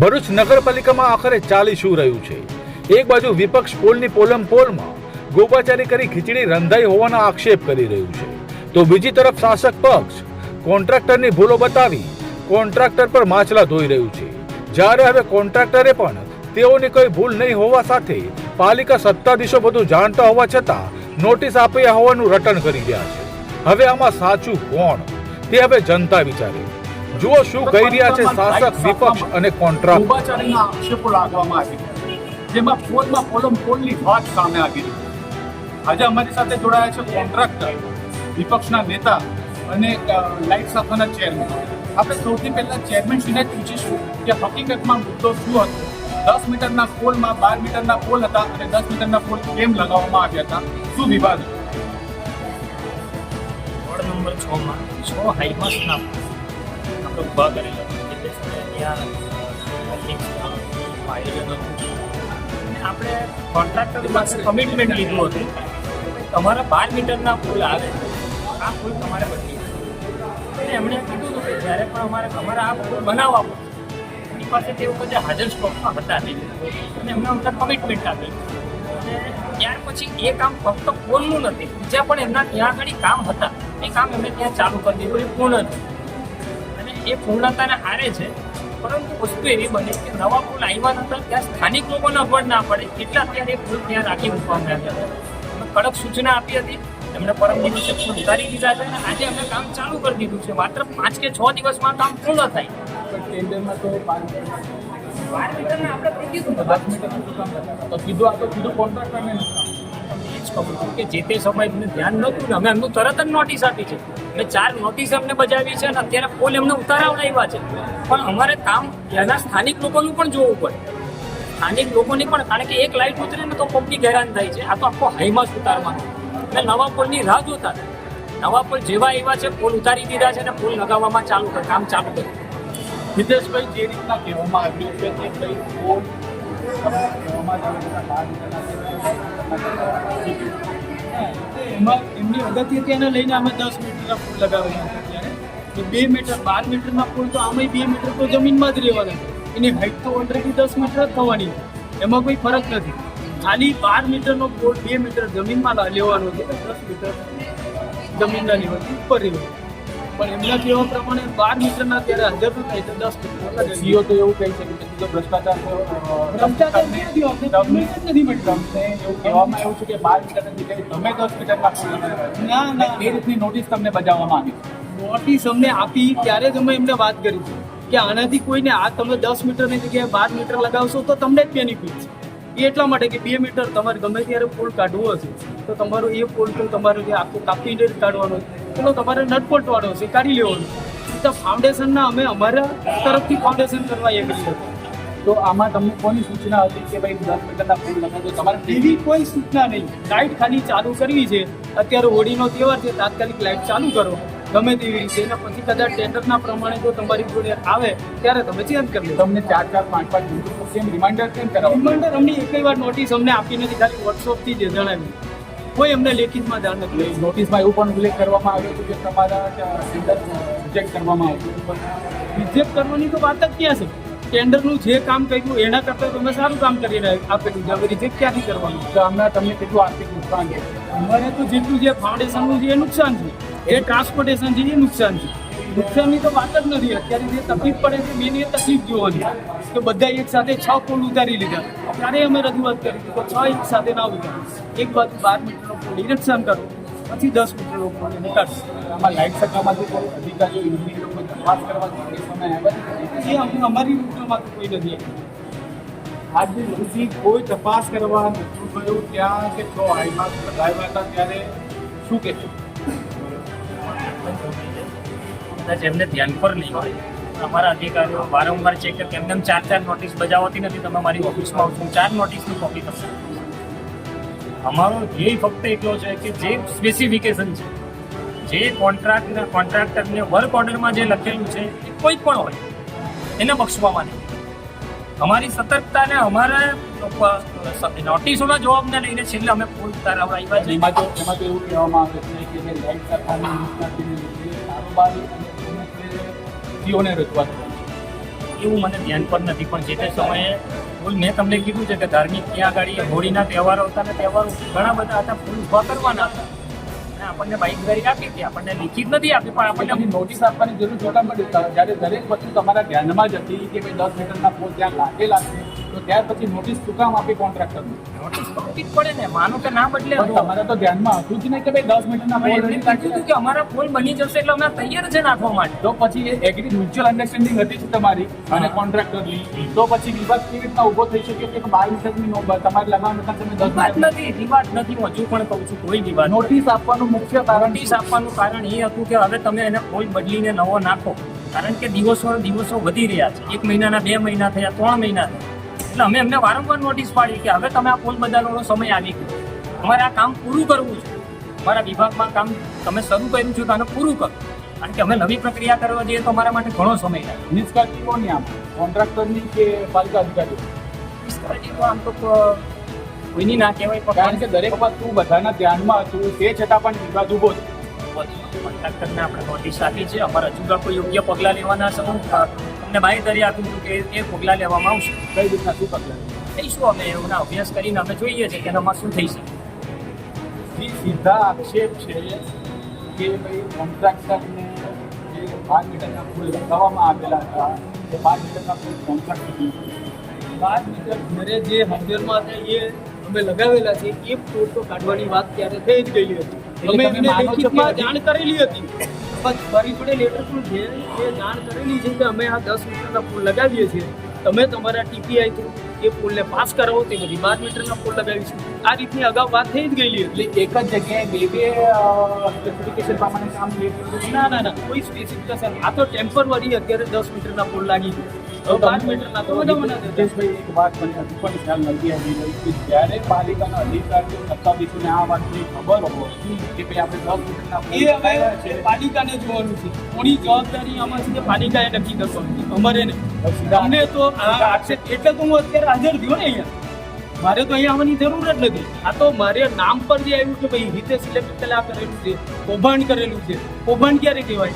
ભરૂચ નગરપાલિકામાં આખરે ચાલી શું રહ્યું છે? એક બાજુ વિપક્ષ પોલની પોલમ પોલમાં ગોપાચારી કરી ખીચડી રંધાઈ હોવાના આક્ષેપ કરી રહ્યું છે. તો બીજી તરફ શાસક પક્ષ કોન્ટ્રાક્ટરની ભૂલો બતાવી કોન્ટ્રાક્ટર પર માછલા ધોઈ રહ્યું છે. જ્યારે હવે કોન્ટ્રાક્ટરે પણ તેઓની કોઈ ભૂલ નહીં હોવા સાથે પાલિકા સત્તાધીશો બધું જાણતા હોવા છતાં નોટિસ આપ્યા હોવાનું રટણ કરી રહ્યા છે. હવે આમાં સાચું કોણ? તે હવે જનતા વિચારે. જુઓ શું કહી રહ્યા છે શાસક વિપક્ષ અને કોન્ટ્રાક્ટ આક્ષેપો લાગવામાં આવી જેમાં પોલમાં પોલમ પોલની વાત સામે આવી રહી આજે અમારી સાથે જોડાયા છે કોન્ટ્રાક્ટર વિપક્ષના નેતા અને લાઇટ શાખાના ચેરમેન. આપણે સૌથી પહેલા ચેરમેનશ્રીને પૂછીશું કે હકીકતમાં મુદ્દો શું હતો? દસ મીટરના પોલમાં બાર મીટરના પોલ હતા અને દસ મીટરના પોલ કેમ લગાવવામાં આવ્યા હતા? શું વિવાદ? હતો? વોર્ડ નંબર છ માં છ હાઈમાસના આપણે ઊભા કરેલા ત્યાં હતું આપણે કોન્ટ્રાક્ટર પાસે કમિટમેન્ટ લીધું હતું. તમારા બાર મીટરના પુલ આવે, આ પુલ તમારે બદલી. અને એમણે કીધું હતું કે જ્યારે પણ અમારે અમારે આ પુલ બનાવવા પડશે એની પાસે તે વખતે હાજર સ્ટોકમાં હતા નહીં. અને એમને અમને કમિટમેન્ટ આપી. અને ત્યાર પછી એ કામ ફક્ત પોલનું નથી, બીજા પણ એમના ત્યાં આગળ કામ હતા. એ કામ એમણે ત્યાં ચાલુ કરી દીધું, એ પૂર્ણ અને એ પૂર્ણતાને હારે છે. પરંતુ વસ્તુ એવી બની કે નવા પુલ આવ્યા નતા, ત્યાં સ્થાનિક લોકોને અગવડ ના પડે. એટલા અત્યારે એ પુલ ત્યાં રાખી મૂકવામાં આવ્યા હતા કડક સૂચના આપી હતી. એમણે પરમ દિવસે પુલ ઉતારી દીધા છે અને આજે અમે કામ ચાલુ કરી દીધું છે. માત્ર પાંચ કે છ દિવસમાં કામ પૂર્ણ થાય. ટેન્ડરમાં આપણે કીધું તો કીધું આ તો કીધું. એ કહું છું કે જે તે સમયે એમને ધ્યાન નહોતું ને અમે એમનું તરત જ નોટિસ આપી છે. મેં ચાર નોટિસ એમને બજાવી છે અને અત્યારે પોલ એમને ઉતારાવડાવ્યા છે. પણ અમારે કામ ત્યાંના સ્થાનિક લોકોનું પણ જોવું પડે. સ્થાનિક લોકોની પણ, કારણ કે એક લાઇટ ઉતરે ને તો પબ્લિક હેરાન થાય છે. આ તો આખો હાઈમાં ઉતારવાનો. એટલે નવા પોલની રાહ જોતા નવા પોલ જેવા એવા છે પોલ ઉતારી દીધા છે અને પુલ લગાવવામાં ચાલુ કામ ચાલુ કર્યું. હિતેશભાઈ જે રીતના કહેવામાં આવ્યું છે કે ભાઈ એમાં એમની અગત્યતાને લઈને અમે દસ મીટરના ફૂલ લગાવેલા હતા ત્યારે. બે મીટર, બાર મીટરના ફૂલ તો આમાંય બે મીટર તો જમીનમાં જ રહેવાના. એની હાઈટ તો ઓલરેડી દસ મીટર જ થવાની. એમાં કોઈ ફરક નથી. ખાલી બાર મીટરનો ફૂલ બે મીટર જમીનમાં લેવાનો છે. દસ મીટર જમીનના લેવાથી ઉપર રહેવાનું પણ એમના કહેવા પ્રમાણે બાર મીટરના ત્યારે હજાર રૂપિયા તો દસ મીટર જીઓ સીઓ તો એવું કહી છે કે જો ભ્રષ્ટાચાર તો, ભ્રષ્ટાચાર નથી તમને. તમને એવું કહેવામાં એવું છે કે બાર મીટરની જગ્યાએ તમે દસ મીટરના પુલ ના ના. એ રીતની નોટિસ તમને બજાવવામાં આવી નોટિસ અમને આપી ત્યારે જ અમે એમને વાત કરી છે કે આનાથી કોઈને આ તમે દસ મીટરની જગ્યાએ બાર મીટર લગાવશો તો તમને જ બેનિફિટ છે. એ એટલા માટે કે બે મીટર તમારે ગમે ત્યારે પોલ કાઢવો હશે. તો તમારું એ પોલ તો તમારે જે આખું કાપીને જ કાઢવાનો છે. પેલો તમારે નટપોટ વાળો છે કાઢી લેવાનો તો ફાઉન્ડેશનના અમે અમારા તરફથી ફાઉન્ડેશન કરવા એ હતા તો આમાં તમને કોની સૂચના હતી કે ભાઈ દસ મીટરના ફૂલ લગાવજો? તમારે એવી કોઈ સૂચના નહીં. લાઇટ ખાલી ચાલુ કરવી છે. અત્યારે હોળીનો તહેવાર છે તાત્કાલિક લાઇટ ચાલુ કરો. ગમે તેવી રીતે. અને પછી કદાચ ટેન્ડરના પ્રમાણે જો તમારી જોડે આવે ત્યારે તમે ચેન્જ કરી લો. તમને ચાર ચાર પાંચ પાંચ સેમ રિમાઇન્ડર કેમ કરાવો? રિમાઇન્ડર અમને એક વાર નોટિસ અમને આપી નથી. ખાલી વોટ્સઅપથી જ જણાવ્યું. કોઈ અમને લેખિતમાં જાણ નથી. નોટિસમાં એવું પણ ઉલ્લેખ કરવામાં આવ્યો હતો કે તમારા ટેન્ડર રિજેક્ટ કરવામાં આવ્યું રિજેક્ટ કરવાની તો વાત જ ક્યાં છે? ટેન્ડરનું જે કામ કર્યું એના કરતાં તમે સારું કામ કરી આપેલું છે. હવે રિજેક્ટ ક્યાંથી કરવાનું? તો હમણાં તમને કેટલું આર્થિક નુકસાન છે? અમારે તો જેટલું જે ફાઉન્ડેશનનું એ નુકસાન છે. એ ટ્રાન્સપોર્ટેશન છે એ નુકસાન છે. નુકસાનની તો વાત જ નથી. અત્યારે જે તકલીફ પડે છે મેન એ તકલીફ જોવાની કે બધા એક સાથે છ પોલ ઉતારી લીધા. ત્યારે અમે રજૂઆત કરી? હતી કે છ એક સાથે ના ઉતારો. એક બાજુ બાર મીટરનો પોલ નિરીક્ષણ કરો. પછી દસ મીટરનો પોલ એને કાઢશો. આમાં લાઇટ સત્તામાંથી કોઈ અધિકારીઓ ઇન્જિનિયરો કોઈ તપાસ કરવા એ સમય આવ્યા છે એ અમ- અમારી રૂટમાં તો કોઈ નથી આવ્યું. આજે સુધી કોઈ તપાસ કરવા નતું ગયું. ત્યાં કે જો હાઈમાં લગાવ્યા હતા, ત્યારે શું કહેશો? કદાચ એમને ધ્યાન પર નહીં હોય. અમારા અધિકારીઓ વારંવાર ચેક કરે એમને એમ ચાર ચાર નોટિસ બજાવતી નથી. તમે મારી ઓફિસમાં આવશો છું ચાર નોટિસની કોપી કરશો અમારો ધ્યેય ફક્ત એટલો છે કે જે સ્પેસિફિકેશન છે, જે કોન્ટ્રાક્ટ કોન્ટ્રાક્ટરને વર્ક ઓર્ડરમાં જે લખેલું છે, એ કોઈ પણ હોય, એને બક્ષવામાં નહીં. અમારી સતર્કતાને અમારા નોટિસોના જવાબને લઈને છેલ્લે અમે પુલ તારાવ આવ્યા છે એમાં તો એવું કહેવામાં આવે છે કે જે લાઈટ લીધે કારોબારી અને પ્રમુખે રજૂઆત એવું મને ધ્યાન પર નથી, પણ જે તે સમયે ફૂલ મેં તમને કીધું છે કે ધાર્મિક ત્યાં આગળ હોળીના તહેવારો હતા ને તહેવારો ઘણા બધા હતા, ફૂલ ઊભા કરવાના હતા. અને આપણને બાઈક ગાડી આપી હતી, આપણને લિખિત નથી આપી, પણ આપણને નોટિસ આપવાની જરૂર જોતા પડી જ્યારે દરેક વસ્તુ તમારા ધ્યાનમાં જ હતી કે ભાઈ દસ મીટરના પોલ ત્યાં લાગેલા છે, તો ત્યાર પછી નોટિસ શું કામ આપી કોન્ટ્રાક્ટરને નોટિસ તો જ પડે ને. માનો કે ના બદલે તમારે તો ધ્યાનમાં હતું જ નહીં કે ભાઈ દસ મીટરના પોલ એમને કીધું હતું કે અમારા પોલ બની જશે એટલે અમે તૈયાર છે નાખવા માટે. તો પછી એગ્રી મ્યુચ્યુઅલ અન્ડરસ્ટેન્ડિંગ હતી તમારી અને કોન્ટ્રાક્ટરની તો પછી વિવાદ કેવી રીતના ઊભો થઈ શકે કે બાર મીટરની નો તમારે લગાવવાનું હતા તમે દસ વિવાદ નથી વિવાદ નથી હજુ પણ કહું છું કોઈ વિવાદ નોટિસ આપવાનું મુખ્ય કારણ નોટિસ આપવાનું કારણ એ હતું કે હવે તમે એને પોલ બદલીને નવો નાખો. કારણ કે દિવસો દિવસો વધી રહ્યા છે. એક મહિનાના બે મહિના થયા ત્રણ મહિના થયા. એટલે અમે એમને વારંવાર નોટિસ પાડી કે હવે તમે આ પોલ બદલવાનો સમય આવી ગયો અમારે આ કામ પૂરું કરવું છે. અમારા વિભાગમાં કામ તમે શરૂ કર્યું છે તો આને પૂરું કરો. કારણ કે અમે નવી પ્રક્રિયા કરવા જઈએ તો અમારા માટે ઘણો સમય લાગે. નિષ્કાળજી કોની આમ? કોન્ટ્રાક્ટરની કે પાલિકા અધિકારી? નિષ્કાળજી તો આમ તો કોઈની ના કહેવાય પણ કારણ કે દરેક વસ્તુ બધાના ધ્યાનમાં હતું તે છતાં પણ વિવાદ ઊભો છે. કોન્ટ્રાક્ટરને આપણે નોટિસ આપી છે. અમારા હજુ કોઈ યોગ્ય પગલાં લેવાના છે. હું અ, બાંયધરી આપું છું કે એ પગલાં લેવામાં આવશે. કઈ રીતના શું પગલાં? થઈશું અમે એના અભ્યાસ કરીને અમે જોઈએ છીએ કે એનામાં શું થઈ શકે. સીધા આક્ષેપ છે કે ભાઈ કોન્ટ્રાક્ટરને જે બાર મીટરના ફૂલ લગાવવામાં આવેલા હતા એ બાર મીટરના ફૂલ કોન્ટ્રાક્ટર બાર મીટર ઘરે જે હાજરમાં હતા એ અમે લગાવેલા છે. એ પોલ તો કાઢવાની વાત ત્યારે થઈ જ ગયેલી હતી. અમે એમને છો લેખિતમાં જાણ કરેલી હતી. મારી જોડે લેટર પણ છે એ જાણ કરેલી છે કે અમે આ દસ મીટરના પુલ લગાવીએ છીએ, તમે તમારા ટીપીઆઈ થ્રુ એ પુલને પાસ કરાવો, તે બધી બાર મીટરના પુલ લગાવીશું. આ રીતની અગાઉ વાત થઈ જ ગયેલી એટલે એક જ જગ્યાએ બે બે સ્પેસિફિકેશન પ્રમાણે કામ લેવું ના ના ના કોઈ સ્પેસિફિકેશન આ તો ટેમ્પરરી અત્યારે દસ મીટરના પોલ લાગી ગયો. બાર મીટરના તો બનાવી દેતા. એક વાત મને હજુ પણ ખ્યાલ નથી આવી રહી કે જ્યારે પાલિકાના અધિકારીઓ સત્તાધીશોને આ વાતની ખબર હોય કે ભાઈ આપણે દસ મીટરના એ હવે પાલિકાને જોવાનું છે. કોની જવાબદારી આમાં છે કે પાલિકાએ નક્કી કરવાનું છે? અમારે નહીં. અમને તો આ આક્ષેપ એટલે તો હું અત્યારે હાજર થયો ને અહીંયા. મારે તો અહીંયા આવવાની જરૂર જ નથી. આ તો મારે નામ પર જે આવ્યું કે ભાઈ હિતેશ ઇલેક્ટ્રિકલ આ કરેલું છે કૌભાંડ કરેલું છે કૌભાંડ ક્યારે કહેવાય?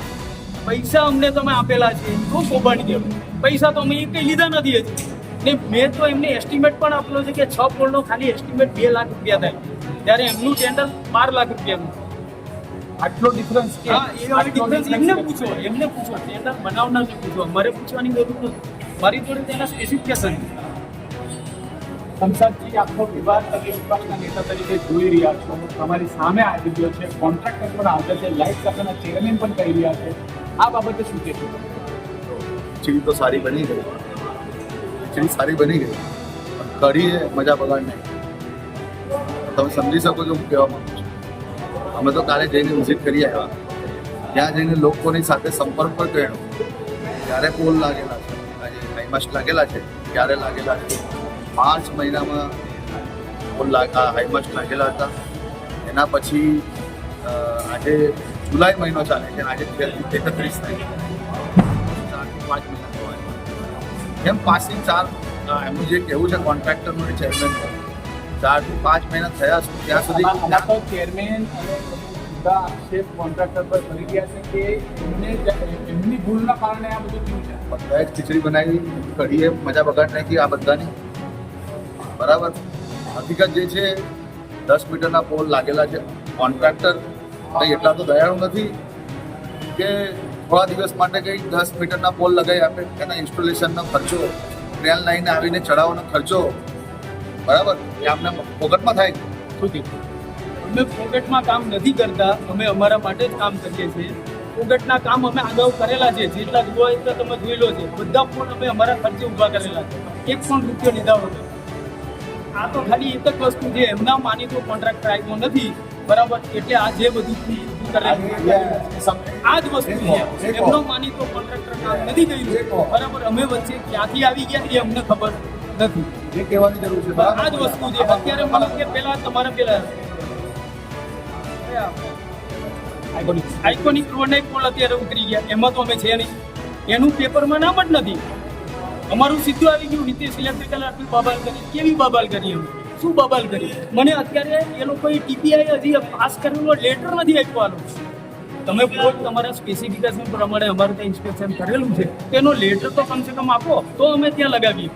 પૈસા અમને તમે આપેલા છે તો કૌભાંડ કહેવાય? પૈસા તો અમે એ કંઈ લીધા નથી હજી. ને મેં તો એમને એસ્ટિમેટ પણ આપેલો છે કે છ પોલનો ખાલી એસ્ટિમેટ બે લાખ રૂપિયા થાય. ત્યારે એમનું ટેન્ડર બાર લાખ રૂપિયાનું. આટલો ડિફરન્સ કે? એ એમને પૂછો એમને પૂછો ટેન્ડર બનાવનારને પૂછો. અમારે પૂછવાની જરૂર નથી. મારી જોડે તેના સ્પેસિફિકેશન સંસદજી આખો વિવાદ તમે વિપક્ષના નેતા તરીકે જોઈ રહ્યા છો. તમારી સામે આવી રહ્યો છે. કોન્ટ્રાક્ટર પણ હાજર છે. લાઈફ સાથેના ચેરમેન પણ કહી રહ્યા છે. આ બાબતે શું કહેશો? ખીચડી તો સારી બની ગઈ. ખીચડી સારી બની ગઈ. કરીએ મજા બગાડ નહીં તમે સમજી શકો છો હું કહેવા માંગુ છું. અમે તો કાલે જઈને વિઝિટ કરી આવ્યા. ત્યાં જઈને લોકોની સાથે સંપર્ક પણ કર્યો. ક્યારે પોલ લાગેલા છે? આજે હાઈમાસ્ટ લાગેલા છે. ક્યારે લાગેલા છે? માર્ચ મહિનામાં ફૂલ હાઈમાસ્ટ લાગેલા હતા. એના પછી આજે જુલાઈ મહિનો ચાલે છે આજે એકત્રીસ તારીખ. પાંચ મહિના એમ પાસિંગ ચાર એમનું જે કહેવું છે કોન્ટ્રાક્ટરનું ચેરમેન ચારથી પાંચ મહિના થયા છે ત્યાં સુધી ચેરમેન આક્ષેપ કોન્ટ્રાક્ટર પર કરી ગયા છે કે એમને એમની ભૂલના કારણે આ બધું થયું છે? બધા ખીચડી બનાવી કઢીએ મજા બગાડ નાખી આ બધાની. બરાબર? હકીકત જે છે, દસ મીટરના પોલ લાગેલા છે. કોન્ટ્રાક્ટર એટલા તો દયાળુ નથી કે થોડા દિવસ માટે કંઈ દસ મીટરના પોલ લગાવી આપે. એના ઇન્સ્ટોલેશનનો ખર્ચો ટ્રેન લાઈને આવીને ચડાવવાનો ખર્ચો, બરાબર? એ આમને પોકેટમાં થાય. શું અમે પોકેટમાં કામ નથી કરતા. અમે અમારા માટે જ કામ કરીએ છીએ. પોકેટના કામ અમે અગાઉ કરેલા છે. જેટલા જોવા એટલા તમે જોઈ લો છે. બધા ફોન અમે અમારા ખર્ચે ઊભા કરેલા છે. એક પણ રૂપિયો લીધા વગર. આ તો ખાલી એક જ વસ્તુ છે એમના માનીતો કોન્ટ્રાક્ટ આવ્યો નથી. બરાબર? એટલે આ જે બધું કરેલું આ જ વસ્તુ છે. એમનો માનીતો કોન્ટ્રાક્ટર કામ નથી કર્યું બરાબર? અમે વચ્ચે ક્યાંથી આવી ગયા એ અમને ખબર નથી. એ કહેવાની જરૂર છે આ જ વસ્તુ છે. અત્યારે મતલબ કે પેલા તમારે પેલા આઇકોનિક રોડ પોલ અત્યારે ઉતરી ગયા. એમાં તો અમે છે નહીં. એનું પેપરમાં નામ જ નથી. અમારું સીધું આવી ગયું. નીતિશ ઇલેક્ટ્રિકલ આટલી બબાલ કરી કેવી બબાલ કરી અમે શું બબાલ કરી? મને અત્યારે એ લોકોએ ટીપીઆઈ હજી પાસ કરેલો લેટર નથી આપવાનો તમે પોલ તમારા સ્પેસિફિકેશન પ્રમાણે અમારે ત્યાં ઇન્સ્પેક્શન કરેલું છે. તેનો લેટર તો કમસે કમ આપો, તો અમે ત્યાં લગાવીએ.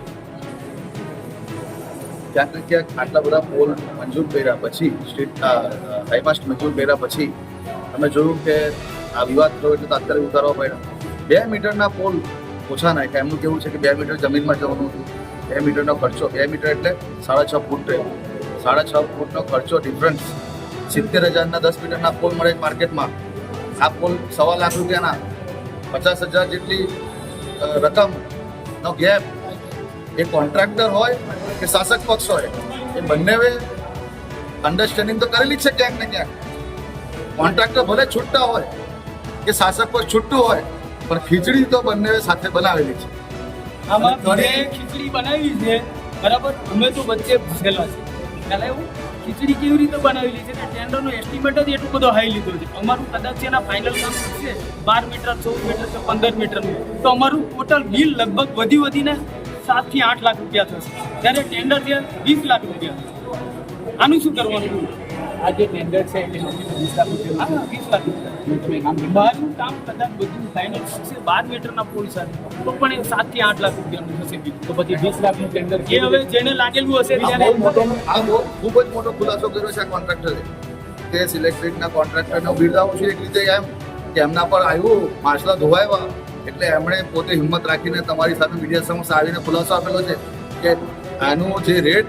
ક્યાંક ને ક્યાંક આટલા બધા પોલ મંજૂર કર્યા પછી સ્ટેટ હાઈમાસ્ટ મંજૂર કર્યા પછી, અમે જોયું કે આ વિવાદ થયો એટલે તાત્કાલિક ઉતારવા પડ્યા બે મીટરના પોલ ઓછા નાખ્યા. એમનું કેવું છે કે બે મીટર જમીનમાં જવાનું હતું બે મીટરનો ખર્ચો, બે મીટર એટલે સાડા છ ફૂટ રહે સાડા છ ફૂટનો ખર્ચો ડિફરન્સ સિત્તેર હજારના દસ મીટરના પોલ મળે માર્કેટમાં. આ પોલ સવા લાખ રૂપિયાના. પચાસ હજાર જેટલી રકમનો ગેપ. એ કોન્ટ્રાક્ટર હોય કે શાસક પક્ષ હોય, એ બંને અન્ડરસ્ટેન્ડિંગ તો કરેલી જ છે ક્યાંક ને ક્યાંક. કોન્ટ્રાક્ટર ભલે છૂટતા હોય, કે શાસક પક્ષ છૂટતું હોય પણ ખીચડી તો બંને સાથે બનાવેલી છે. આમાં ઘરે ખીચડી બનાવી છે. બરાબર? અમે તો વચ્ચે ભાગેલા છે. ખ્યાલ આવ્યું? ખીચડી કેવી રીતે બનાવેલી છે? કે ટેન્ડરનો એસ્ટિમેટ જ એટલું બધો હાઈ લીધો છે. અમારું કદાચ એના ફાઇનલ કામ છે બાર મીટર ચૌદ મીટર કે પંદર મીટરનું તો અમારું ટોટલ બિલ લગભગ વધી વધીને સાતથી આઠ લાખ રૂપિયા થશે. જ્યારે ટેન્ડર છે વીસ લાખ રૂપિયા આનું શું કરવાનું? આ જે ટેન્ડર છે વીસ લાખ રૂપિયા. વીસ લાખ રૂપિયા. બહારનું કામ કદાચ બધું ફાઇનલ થશે બાર મીટરના પોલ સાથે તો પણ એ સાતથી આઠ લાખ રૂપિયાનું થશે તો પછી વીસ લાખનું ટેન્ડર એ હવે જેને લાગેલું હશે આ ત્યારે બહુ આ બહુ ખૂબ જ મોટો ખુલાસો કર્યો છે આ કોન્ટ્રાક્ટરે તે સિલેક્ટ્રિકના કોન્ટ્રાક્ટરનો બિરદાવું છું એક રીતે એમ કે એમના પર આવ્યું માછલા ધોવાયા એટલે એમણે પોતે હિંમત રાખીને તમારી સાથે મીડિયા સમક્ષ આવીને ખુલાસો આપેલો છે કે આનું જે રેટ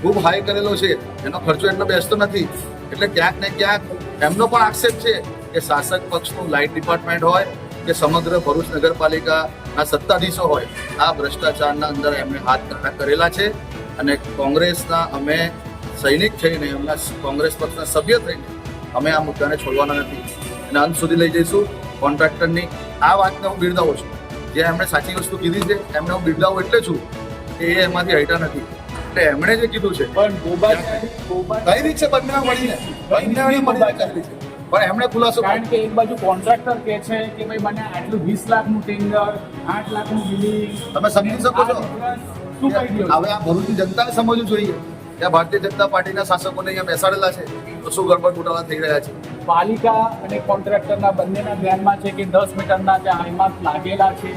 ખૂબ હાઈ કરેલો છે એનો ખર્ચો એટલો બેસતો નથી. એટલે ક્યાંક ને ક્યાંક એમનો પણ આક્ષેપ છે કે શાસક પક્ષનું લાઇટ ડિપાર્ટમેન્ટ હોય કે સમગ્ર ભરૂચ નગરપાલિકાના સત્તાધીશો હોય આ ભ્રષ્ટાચારના અંદર એમણે હાથ કાઢા કરેલા છે. અને કોંગ્રેસના અમે સૈનિક થઈને એમના કોંગ્રેસ પક્ષના સભ્ય થઈને અમે આ મુદ્દાને છોડવાના નથી. અને અંત સુધી લઈ જઈશું કોન્ટ્રાક્ટરની. આ વાતને હું બિરદાવું છું. જે એમણે સાચી વસ્તુ કીધી છે એમને હું બિરદાવું એટલે છું કે એ એમાંથી હટ્યા નથી. એટલે એમણે જે કીધું છે પણ કઈ રીત બંને મળીને બંને કરેલી છે પણ એમણે ખુલાસો કારણ કે એક બાજુ કોન્ટ્રાક્ટર કહે છે કે ભાઈ મને આટલું વીસ લાખનું ટેન્ડર આઠ લાખનું બિલિંગ તમે સમજી શકો છો. શું કહી હવે આ ભરૂચની જનતાને સમજવું જોઈએ કે આ ભારતીય જનતા પાર્ટીના શાસકોને અહીંયા બેસાડેલા છે. તો શું ગડબડ ગોટાળા થઈ રહ્યા છે? પાલિકા અને કોન્ટ્રાક્ટરના બંનેના ધ્યાનમાં છે કે દસ મીટરના જે હાઈમાર્ક લાગેલા છે.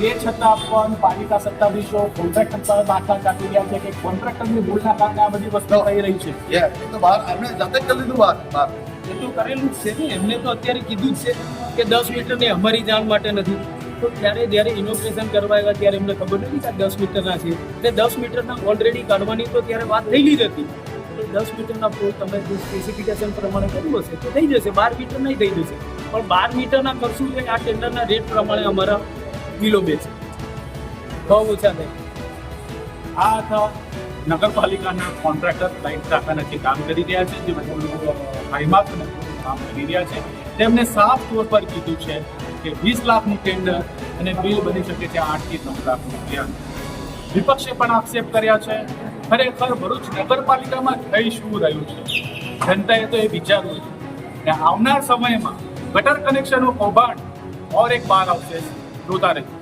તે છતાં પણ પાલિકા સત્તાધીશો કોન્ટ્રાક્ટર પર માથા ચાટી રહ્યા છે કે કોન્ટ્રાક્ટરની ભૂલના કારણે આ બધી વસ્તુ થઈ રહી છે. એ તો બહાર એમણે જાતે જ કરી બહાર બહાર. એ કરેલું જ છે ને, એમને તો અત્યારે કીધું જ છે કે દસ મીટરની અમારી જાણ માટે નથી. તો ત્યારે જ્યારે ઇનોગ્રેશન કરવા આવ્યા ત્યારે એમને ખબર નથી કે દસ મીટરના છે. એટલે દસ મીટરના ઓલરેડી કાઢવાની તો ત્યારે વાત થયેલી જ હતી. તો દસ મીટરના પોલ તમે જે સ્પેસિફિકેશન પ્રમાણે કર્યું હશે તો થઈ જશે. બાર મીટર નહીં થઈ જશે. પણ બાર મીટરના કરશું એટલે આ ટેન્ડરના રેટ પ્રમાણે અમારા બિલો છે બહુ ઓછા થાય. આ હતા નગરપાલિકાના કોન્ટ્રાક્ટર લાઇટ શાખાના જે કામ કરી રહ્યા છે, જે બધું હાઈમાર્કનું કામ કરી રહ્યા છે તેમણે સાફ તોર પર કીધું છે કે વીસ લાખનું ટેન્ડર અને બિલ બની શકે છે આઠથી નવ લાખ રૂપિયા. વિપક્ષે પણ આક્ષેપ કર્યા છે. ખરેખર ભરૂચ નગરપાલિકામાં થઈ શું રહ્યું છે? જનતાએ તો એ વિચારવું છે કે આવનાર સમયમાં ગટર કનેક્શનનું કૌભાંડ ઓર એક બાર આવશે. જોતા રહેજો